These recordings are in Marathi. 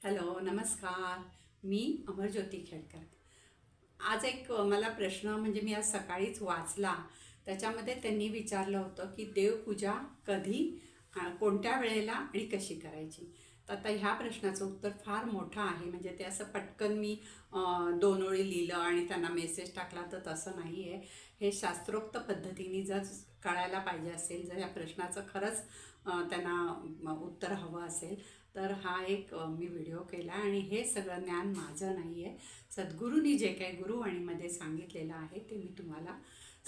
हॅलो नमस्कार. मी अमरज्योती खेडकर आज एक मला प्रश्न म्हणजे मी आज सकाळीच वाचला. त्याच्यामध्ये त्यांनी विचारलं होतं की देवपूजा कधी कोणत्या वेळेला आणि कशी करायची? तर आता ह्या प्रश्नाचं उत्तर फार मोठं आहे. म्हणजे ते असं पटकन मी दोन ओळी लिहिलं आणि त्यांना मेसेज टाकला तर तसं नाही आहे हे शास्त्रोक्त पद्धतीने जर कळायला पाहिजे असेल जर या प्रश्नाचं खरंच त्यांना उत्तर हवं असेल. तर हा एक मी व्हिडिओ केला आणि हे सगळं ज्ञान माझं नाही आहे सद्गुरूंनी जे काही गुरुवाणीमध्ये सांगितलेलं आहे ते मी तुम्हाला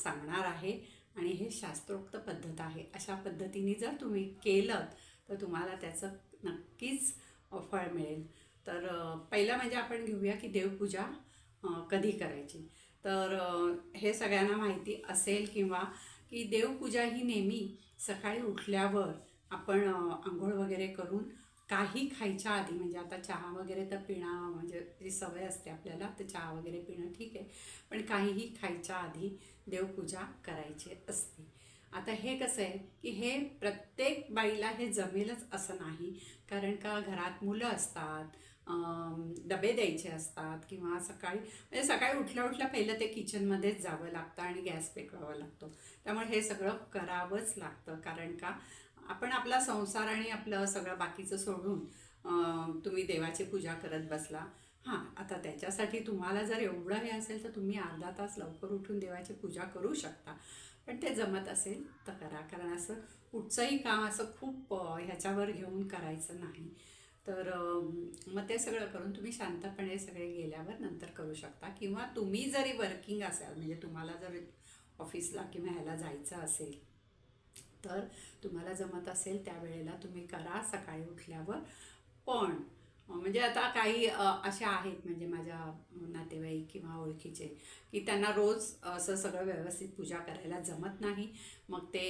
सांगणार आहे. आणि हे शास्त्रोक्त पद्धत आहे. अशा पद्धतीने जर तुम्ही केलं तर तुम्हाला त्याचं नक्कीच फळ मिळेल. तर पहिलं म्हणजे आपण घेऊया की देवपूजा कधी करायची? तर हे सगळ्यांना माहिती असेल किंवा की देवपूजा ही नेहमी सकाळी उठल्यावर आपण आंघोळ वगैरे करून काही खायच्या आधी म्हणजे आता चहा वगैरे तर पिणं म्हणजे जी सवय असते आपल्याला तर चहा वगैरे पिणं ठीक आहे. पण काहीही खायच्या आधी देवपूजा करायची असते. आता हे कसं आहे की हे प्रत्येक बाईला हे जमेलच असं नाही. कारण का घरात मुलं असतात डबे द्यायचे असतात किंवा सकाळी म्हणजे सकाळी उठल्या उठल्या पहिलं ते किचनमध्येच जावं लागतं आणि गॅस पेटवावा लागतो. त्यामुळे हे सगळं करावंच लागतं. कारण का आपण आपला संसार आणि आपलं सगळं बाकीचं सोडून तुम्ही देवाची पूजा करत बसला. हां आता त्याच्यासाठी तुम्हाला जर एवढं हे असेल तर तुम्ही अर्धा तास लवकर उठून देवाची पूजा करू शकता. पण ते जमत असेल तर करा कारण असं कुठचंही काम असं खूप ह्याच्यावर घेऊन करायचं नाही. तर मग ते सगळं करून तुम्ही शांतपणे सगळे गेल्यावर नंतर करू शकता. किंवा तुम्ही जरी वर्किंग असाल म्हणजे तुम्हाला जर ऑफिसला किंवा ह्याला जायचं असेल तर तुम्हाला जमत असेल त्यावेळेला तुम्ही करा सकाळी उठल्यावर. पण म्हणजे आता काही अशा आहेत म्हणजे माझ्या नातेवाईक किंवा ओळखीचे की त्यांना रोज असं सगळं व्यवस्थित पूजा करायला जमत नाही. मग ते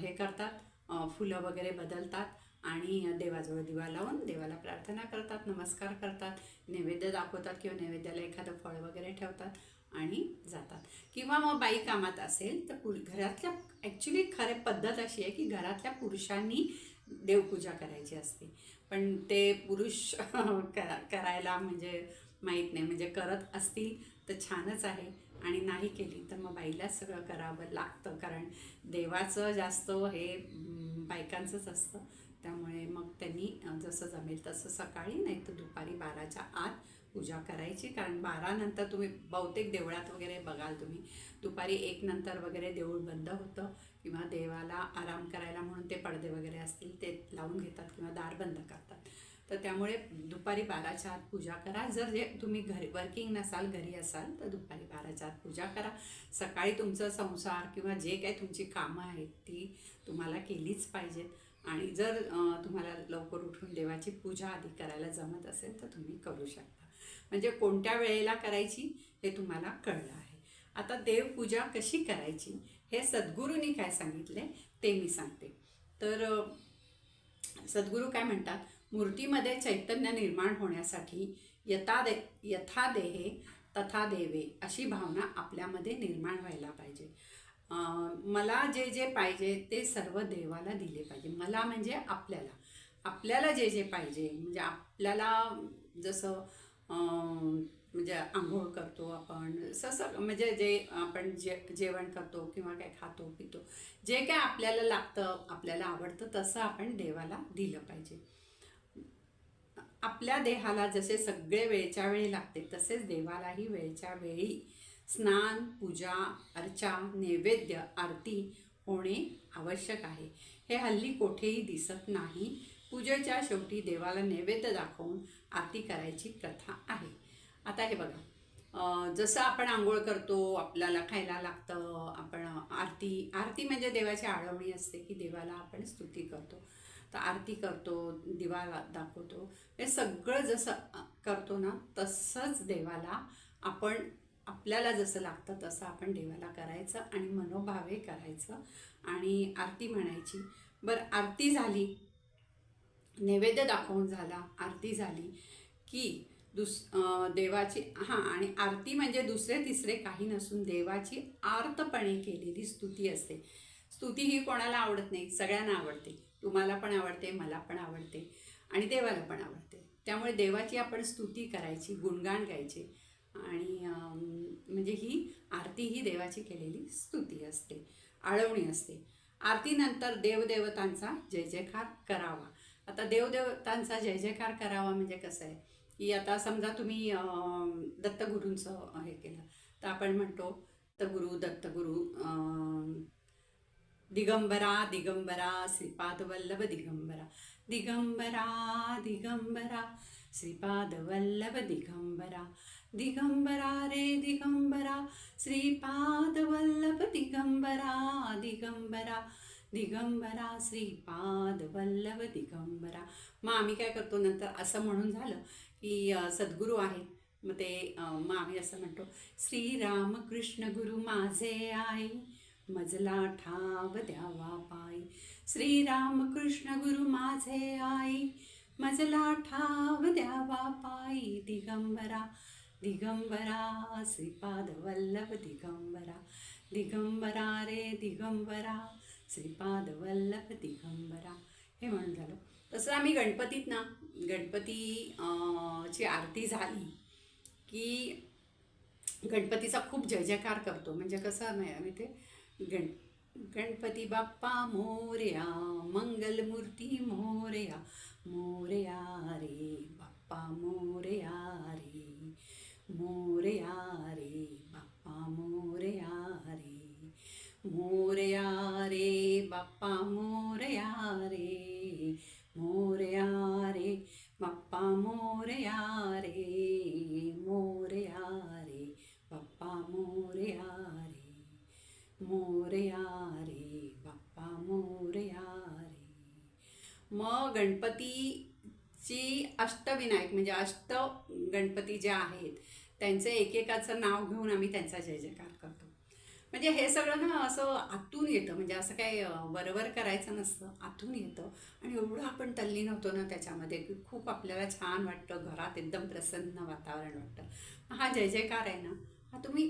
हे करतात फुलं वगैरे बदलतात आणि देवाजवळ दिवा लावून देवाला प्रार्थना करतात नमस्कार करतात नैवेद्य दाखवतात किंवा नैवेद्याला एखादं फळ वगैरे ठेवतात. आणि जातात. किंवा मग बाई कामात असेल तर पुर घरातल्या ॲक्च्युली खरे पद्धत अशी आहे की घरातल्या पुरुषांनी देवपूजा करायची असते. पण ते पुरुष करा करायला म्हणजे माहीत नाही. म्हणजे करत असतील तर छानच आहे. आणि नाही केली तर मग बाईला सगळं करावं लागतं. कारण देवाचं जास्त हे बायकांचंच असतं. त्यामुळे मग त्यांनी जसं जमेल तसं सकाळी नाही तर दुपारी बाराच्या आत पूजा करायची. कारण बारानंतर तुम्ही बहुतेक देवळात वगैरे बघाल तुम्ही. दुपारी एक नंतर वगैरे देऊळ बंद होतं किंवा देवाला आराम करायला म्हणून ते पडदे वगैरे असतील ते लावून घेतात किंवा दार बंद करतात. तर त्यामुळे दुपारी बाराच्या आत पूजा करा. जर जे तुम्ही घरी वर्किंग नसाल घरी असाल तर दुपारी बाराच्या आत पूजा करा. सकाळी तुमचं संसार किंवा जे काही तुमची कामं आहेत ती तुम्हाला केलीच पाहिजेत. आणि जर तुम्हाला लवकर उठून देवाची पूजा आधी करायला जमत असेल तर तुम्ही करू शकता. म्हणजे कोणत्या वेळेला करायची हे तुम्हाला कळलं आहे. आता देवपूजा कशी करायची हे सद्गुरूंनी काय सांगितले ते मी सांगते. तर सद्गुरू काय म्हणतात? मूर्तीमध्ये चैतन्य निर्माण होण्यासाठी यथा दे यथा देहे तथा देवे अशी भावना आपल्यामध्ये निर्माण व्हायला पाहिजे. मला जे जे पाहिजे ते सर्व देवाला दिले पाहिजे. मला म्हणजे आपल्याला. आपल्याला जे जे पाहिजे म्हणजे आपल्याला जसं म्हणजे आंघोळ करतो आपण ससं म्हणजे जे आपण जे जेवण करतो किंवा काय खातो पितो जे काय आपल्याला लागतं आपल्याला आवडतं तसं आपण देवाला दिलं पाहिजे. आपल्या देहाला जसे सगळे वेळच्या वेळी लागते तसेच देवालाही वेळच्या वेळी स्नान पूजा अर्चा नैवेद्य आरती होणे आवश्यक आहे. हे हल्ली कोठेही दिसत नाही. पूजेच्या शेवटी देवाला नैवेद्य दाखवून आरती करायची प्रथा आहे. आता हे बघा. जसं आपण आंघोळ करतो आपल्याला खायला लागतं आपण आरती आरती म्हणजे देवाची आळवणी असते की देवाला आपण स्तुती करतो. तर आरती करतो दिवा दाखवतो. हे सगळं जसं करतो ना तसंच देवाला आपण आपल्याला जसं लागतं तसं आपण देवाला करायचं आणि मनोभावे करायचं आणि आरती म्हणायची. बरं आरती झाली. नैवेद्य दाखवून झाला आरती झाली की दुस देवाची हां आणि आरती म्हणजे दुसरे तिसरे काही नसून देवाची आर्तपणे केलेली स्तुती असते. स्तुती ही कोणाला आवडत नाही सगळ्यांना आवडते. तुम्हाला पण आवडते मला पण आवडते आणि देवाला पण आवडते. त्यामुळे देवाची आपण स्तुती करायची गुणगान गायची आणि म्हणजे ही आरती ही देवाची केलेली स्तुती असते आळवणी असते. आरतीनंतर देवदेवतांचा जय जयकार करावा. आता देवदेवतांचा जय जयकार करावा म्हणजे कसं आहे? की आता समजा तुम्ही दत्तगुरूंचं हे केलं तर आपण म्हणतो दत्तगुरू दत्तगुरू दिगंबरा दिगंबरा श्रीपाद वल्लभ दिगंबरा दिगंबरा दिगंबरा श्रीपाद वल्लभ दिगंबरा दिगंबरा रे दिगंबरा श्रीपाद वल्लभ दिगंबरा दिगंबरा दिगंबरा श्रीपाद वल्लभ दिगंबरा. मग आम्ही काय करतो नंतर असं म्हणून झालं की सद्गुरू आहेत. मग ते मग आम्ही असं म्हणतो श्रीराम कृष्ण गुरु माझे आई मजला ठाव द्यावा पायी. श्रीराम कृष्ण गुरु माझे आई मजला ठाव द्यावा पायी. दिगंबरा दिगंबरा श्रीपाद वल्लभ दिगंबरा. दिगंबरा रे दिगंबरा श्रीपाद वल्लभ दिगंबरा हे म्हणून झालं. तसं आम्ही गणपतीत ना गणपती ची आरती झाली की गणपतीचा खूप जय जयकार करतो. म्हणजे कसं नाही आम्ही ते गण गणपती बाप्पा मोर्या मंगलमूर्ती मोर्या मोर्या रे बाप्पा मोर्या रे मोर्या रे बाप्पा मोरया बाप्पा मोरया रे मोरया रे बाप्पा मोरया रे मोरया रे बाप्पा मोरया रे मोरया रे बाप्पा मोरया रे मग गणपतीची अष्टविनायक म्हणजे अष्ट गणपती जे आहेत त्यांचे एकेकाचं नाव घेऊन आम्ही त्यांचा जय जयकार करतो. म्हणजे हे सगळं ना असं आतून येतं. म्हणजे असं काय बरोबर करायचं नसतं. आतून येतं. आणि एवढं आपण तल्लीन होतो ना त्याच्यामध्ये की खूप आपल्याला छान वाटतं. घरात एकदम प्रसन्न वातावरण वाटतं. हा जय जयकार आहे ना हा तुम्ही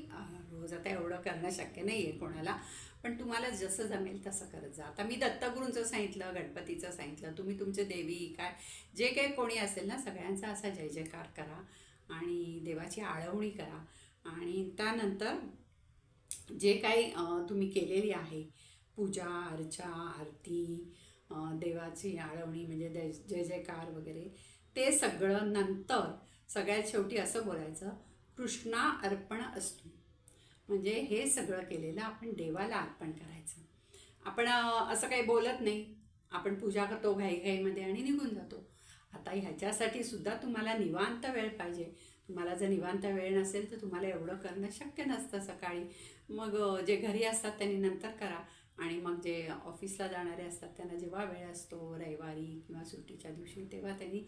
रोज आता एवढं करणं शक्य नाही आहे कोणाला. पण तुम्हाला जसं जमेल तसं करत जा. आता मी दत्तगुरूंचं सांगितलं गणपतीचं सांगितलं. तुम्ही तुमचे देवी काय जे काही कोणी असेल ना सगळ्यांचा असा जय जयकार करा. आणि देवाची आळवणी करा. आणि त्यानंतर जे काही तुम्ही केलेली आहे पूजा अर्चा आरती देवाची आळवणी म्हणजे दे जय जयकार वगैरे ते सगळं नंतर सगळ्यात शेवटी असं बोलायचं कृष्णा अर्पण असतो. म्हणजे हे सगळं केलेलं आपण देवाला अर्पण करायचं. आपण असं काही बोलत नाही. आपण पूजा करतो घाईघाईमध्ये आणि निघून जातो. आता ह्याच्यासाठी सुद्धा तुम्हाला निवांत वेळ पाहिजे. तुम्हाला जर निवांत वेळ नसेल तर तुम्हाला एवढं करणं शक्य नसतं सकाळी. मग जे घरी असतात त्यांनी नंतर करा. आणि मग जे ऑफिसला जाणारे असतात त्यांना जेव्हा वेळ असतो रविवारी किंवा सुट्टीच्या दिवशी तेव्हा त्यांनी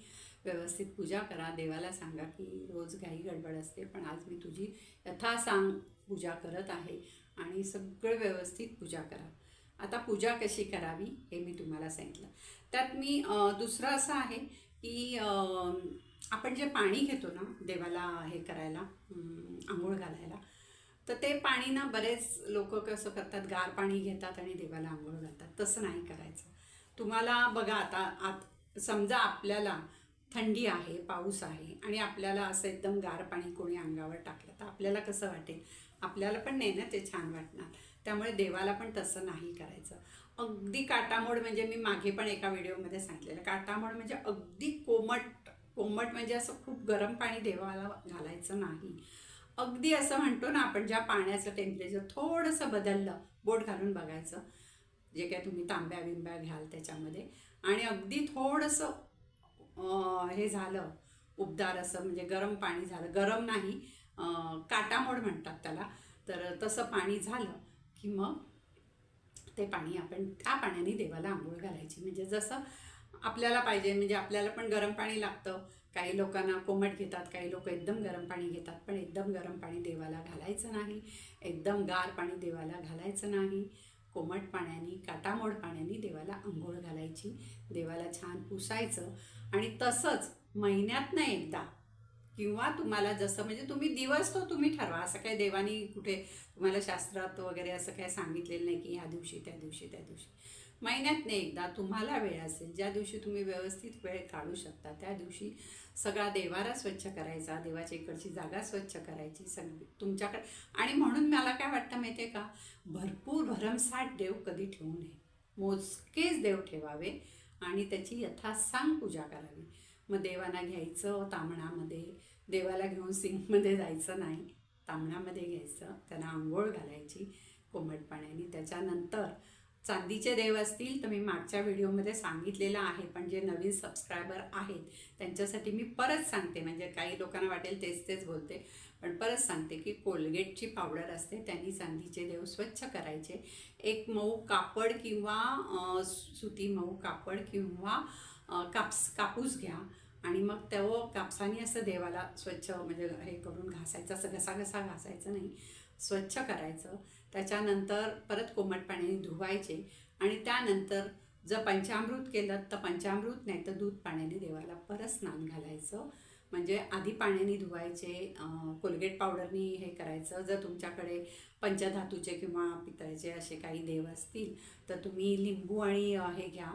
व्यवस्थित पूजा करा. देवाला सांगा की रोज घाई गडबड असते पण आज मी तुझी यथा सांग पूजा करत आहे. आणि सगळं व्यवस्थित पूजा करा. आता पूजा कशी करावी हे मी तुम्हाला सांगितलं. त्यात मी दुसरं असं आहे की आपण जे पाणी घेतो ना देवाला हे करायला आंघोळ घालायला तर ते पाणी ना बरेच लोक कसं करतात गार पाणी घेतात आणि देवाला आंघोळ घालतात. तसं नाही करायचं. तुम्हाला बघा आता आत समजा आपल्याला थंडी आहे पाऊस आहे आणि आपल्याला असं एकदम गार पाणी कोणी अंगावर टाकलं तर आपल्याला कसं वाटेल? आपल्याला पण नाही ना ते छान वाटणार. त्यामुळे देवाला पण तसं नाही करायचं. अगदी काटामोड म्हणजे मी मागे पण एका व्हिडिओमध्ये सांगितलेलं. काटामोड म्हणजे अगदी कोमट कोमट म्हणजे असं खूप गरम पाणी देवाला घालायचं नाही. अगदी असं म्हणतो ना आपण ज्या पाण्याचं टेम्परेचर थोडंसं बदललं बोट घालून बघायचं जे काय तुम्ही तांब्या बिंब्या घ्याल त्याच्यामध्ये. आणि अगदी थोडंसं हे झालं उबदार असं म्हणजे गरम पाणी झालं. गरम नाही काटामोड म्हणतात त्याला. तर तसं पाणी झालं की मग ते पाणी आपण त्या पाण्याने देवाला आंघोळ घालायची. म्हणजे जसं आपल्याला पाहिजे म्हणजे आपल्याला पण गरम पाणी लागतं. काही लोकांना कोमट घेतात काही लोक एकदम गरम पाणी घेतात पण एकदम गरम पाणी देवाला घालायचं नाही. एकदम गार पाणी देवाला घालायचं नाही. कोमट पाण्याने काटामोड पाण्याने देवाला आंघोळ घालायची. देवाला छान पुसायचं. आणि तसंच महिन्यातनं एकदा किंवा तुम्हाला जसं म्हणजे तुम्ही दिवस तो तुम्ही ठरवा. असं काही देवानी कुठे तुम्हाला शास्त्रात वगैरे असं काही सांगितलेलं नाही की ह्या दिवशी त्या दिवशी त्या दिवशी. महिन्यातनं एकदा तुम्हाला वेळ असेल ज्या दिवशी तुम्ही व्यवस्थित वेळ काढू शकता त्या दिवशी सगळा देवारा स्वच्छ करायचा देवाच्या इकडची जागा स्वच्छ करायची सगळी तुमच्याकडे. आणि म्हणून मला काय वाटतं माहिती आहे का? भरपूर भरमसाठ देव कधी ठेवू नये. मोजकेच देव ठेवावे आणि त्याची यथासांग पूजा करावी. मग देवांना घ्यायचं तामणामध्ये. देवाला घेऊन सिंकमध्ये जायचं नाही. तांबणामध्ये घ्यायचं. त्यांना आंघोळ घालायची कोमट पाण्याने त्याच्यानंतर चांदीचे देव असतील तर मी मागच्या व्हिडिओमध्ये सांगितलेलं आहे पण जे नवीन सबस्क्रायबर आहेत त्यांच्यासाठी मी परत सांगते. म्हणजे काही लोकांना वाटेल तेच तेच बोलते पण परत सांगते की कोलगेटची पावडर असते त्यांनी चांदीचे देव स्वच्छ करायचे. एक मऊ कापड किंवा सुती मऊ कापड किंवा कापस काप्स कापूस घ्या. आणि मग तो कापसाने असं देवाला स्वच्छ म्हणजे हे करून घासायचं असं घसा घसा घासायचं नाही. स्वच्छ करायचं. त्याच्यानंतर परत कोमट पाण्याने धुवायचे आणि त्यानंतर जर पंचामृत केलं तर पंचामृत नाही तर दूध पाण्याने देवाला परत स्नान घालायचं. म्हणजे आधी पाण्याने धुवायचे कोलगेट पावडरनी हे करायचं. जर तुमच्याकडे पंचधातूचे किंवा पितळेचे असे काही देव असतील तर तुम्ही लिंबू आणि हे घ्या.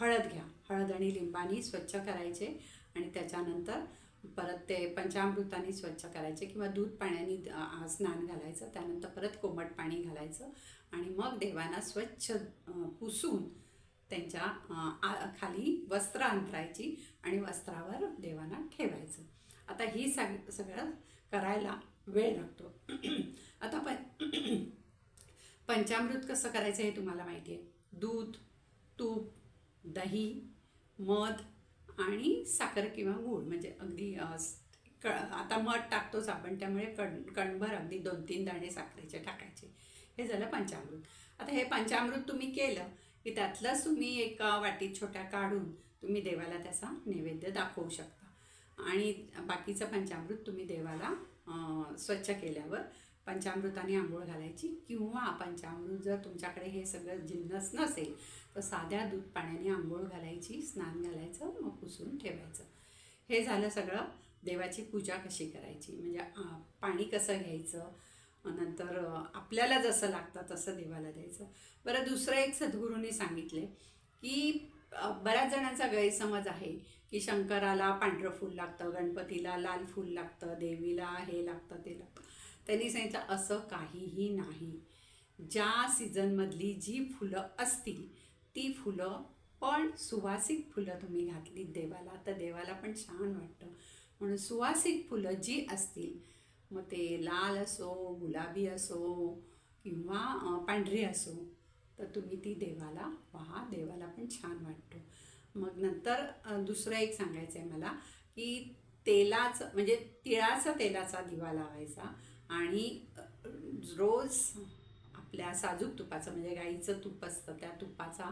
हळद घ्या. हळद आणि लिंबानी स्वच्छ करायचे आणि त्याच्यानंतर परत ते पंचामृताने स्वच्छ करायचे किंवा दूध पाण्याने स्नान घालायचं. त्यानंतर परत कोमट पाणी घालायचं आणि मग देवांना स्वच्छ पुसून त्यांच्या आ- खाली वस्त्र अंतरायची आणि वस्त्रावर देवांना ठेवायचं. आता ही सग सगळं करायला वेळ लागतो. आता पण पंचामृत कसं करायचं हे तुम्हाला माहिती आहे. दूध तूप दही मध आणि साखर किंवा गूळ. म्हणजे अगदी क आता मध टाकतोच आपण त्यामुळे कण कणभर अगदी दोन तीन दाणे साखरेचे टाकायचे. हे झालं पंचामृत. आता हे पंचामृत तुम्ही केलं की त्यातलंच तुम्ही एका वाटीत छोट्या काढून तुम्ही देवाला त्याचा नैवेद्य दाखवू शकता. आणि बाकीचं पंचामृत तुम्ही देवाला स्वच्छ केल्यावर पंचामृताने आंघोळ घालायची किंवा पंचामृत जर तुमच्याकडे हे सगळं जिन्नस नसेल तर साध्या दूध पाण्याने आंघोळ घालायची स्नान घालायचं मग पुसून ठेवायचं. हे झालं सगळं. देवाची पूजा कशी करायची? म्हणजे पाणी कसं घ्यायचं? नंतर आपल्याला जसं लागतं तसं देवाला द्यायचं. बरं दुसरं एक सद्गुरूंनी सांगितले की बऱ्याच जणांचा गैरसमज आहे की शंकराला पांढरं फूल लागतं गणपतीला लाल फूल लागतं देवीला हे लागतं ते लागतं. त्यांनी सांगितलं असं काहीही नाही. ज्या सीझनमधली जी फुलं असतील ती फुलं पण सुवासिक फुलं तुम्ही घातली. देवाला तर देवाला पण छान वाटतं. म्हणून सुवासिक फुलं जी असतील मग ते लाल असो गुलाबी असो किंवा पांढरी असो तर तुम्ही ती देवाला पहा. देवाला पण छान वाटतो. मग नंतर दुसरं एक सांगायचं आहे मला की तेलाचं म्हणजे तिळाचा तेलाचा दिवा लावायचा. आणि रोज आपल्या साजूक तुपाचं म्हणजे गाईचं तूप असतं त्या तुपाचा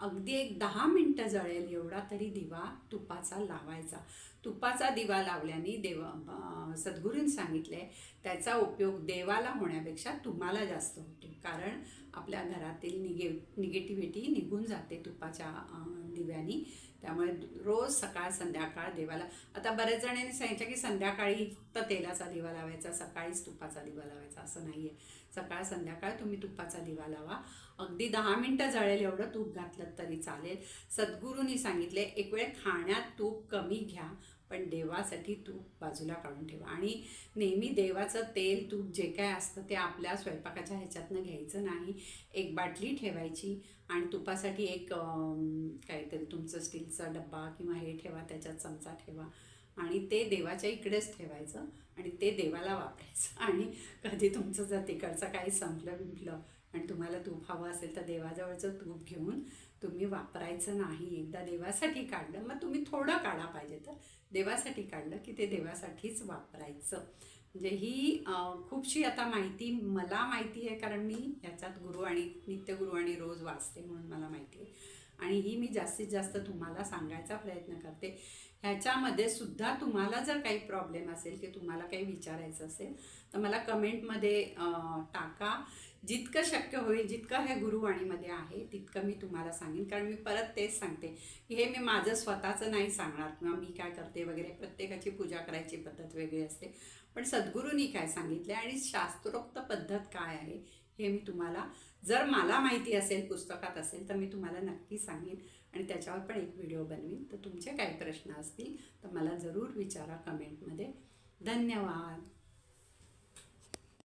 अगदी एक दहा मिनटं जळेल एवढा तरी दिवा तुपाचा लावायचा. तुपाचा दिवा लावल्याने देव सद्गुरूंनी सद्गुरूंनी सांगितले त्याचा उपयोग देवाला होण्यापेक्षा तुम्हाला जास्त होतो. कारण आपल्या घरातील निगे निगेटिव्हिटी निघून जाते तुपाच्या दिव्यानी. त्यामुळे रोज सकाळ संध्याकाळ देवाला आता बरेच जणांनी सांगितलं की संध्याकाळी फक्त तेलाचा दिवा लावायचा सकाळीच तुपाचा दिवा लावायचा असं नाही आहे सकाळ संध्याकाळ तुम्ही तुपाचा दिवा लावा. अगदी दहा मिनटं जळेल एवढं तूप घातलं तरी चालेल. सद्गुरूंनी सांगितले एक वेळ खाण्यात तूप कमी घ्या. पण देवासाठी तूप बाजूला काढून ठेवा. आणि नेहमी देवाचं तेल तूप जे काय असतं ते आपल्या स्वयंपाकाच्या ह्याच्यातनं घ्यायचं नाही. एक बाटली ठेवायची आणि तुपासाठी एक काहीतरी तुमचं स्टीलचा डब्बा किंवा हे ठेवा त्याच्यात चमचा ठेवा. आणि ते देवाच्या इकडेच ठेवायचं आणि ते देवाला वापरायचं. आणि कधी तुमचं जर तिकडचं काही संपलं बिंपलं आणि तुम्हाला तूप हवं असेल तर देवाजवळचं तूप घेऊन तुम्ही वापरायचं नाही. एकदा देवासाठी काढलं मग तुम्ही थोडं काढा पाहिजे तर. देवासाठी काढलं की ते देवासाठीच वापरायचं. म्हणजे ही खूपशी आता माहिती मला माहिती आहे कारण मी ह्याच्यात गुरु आणि नित्यगुरु आणि रोज वाचते म्हणून मला माहिती आहे. आणि ही मी जास्तीत जास्त तुम्हाला सांगायचा प्रयत्न करते. ह्याच्यामध्ये सुद्धा तुम्हाला जर काही प्रॉब्लेम असेल की तुम्हाला काही विचारायचं असेल तर मला कमेंटमध्ये टाका. जितकं शक्य होईल जितकं हे गुरुवाणीमध्ये आहे तितकं मी तुम्हाला सांगेन. कारण मी परत तेच सांगते की हे मी माझं स्वतःचं नाही सांगणार किंवा मी काय करते वगैरे. प्रत्येकाची पूजा करायची पद्धत वेगळी असते. पण सद्गुरूंनी काय सांगितलं आणि शास्त्रोक्त पद्धत काय आहे हे मी तुम्हाला जर मला माहिती असेल पुस्तकात असेल तर मी तुम्हाला नक्की सांगेन आणि त्याच्यावर पण एक व्हिडिओ बनवीन. तर तुमचे काही प्रश्न असतील तर मला जरूर विचारा कमेंटमध्ये. धन्यवाद.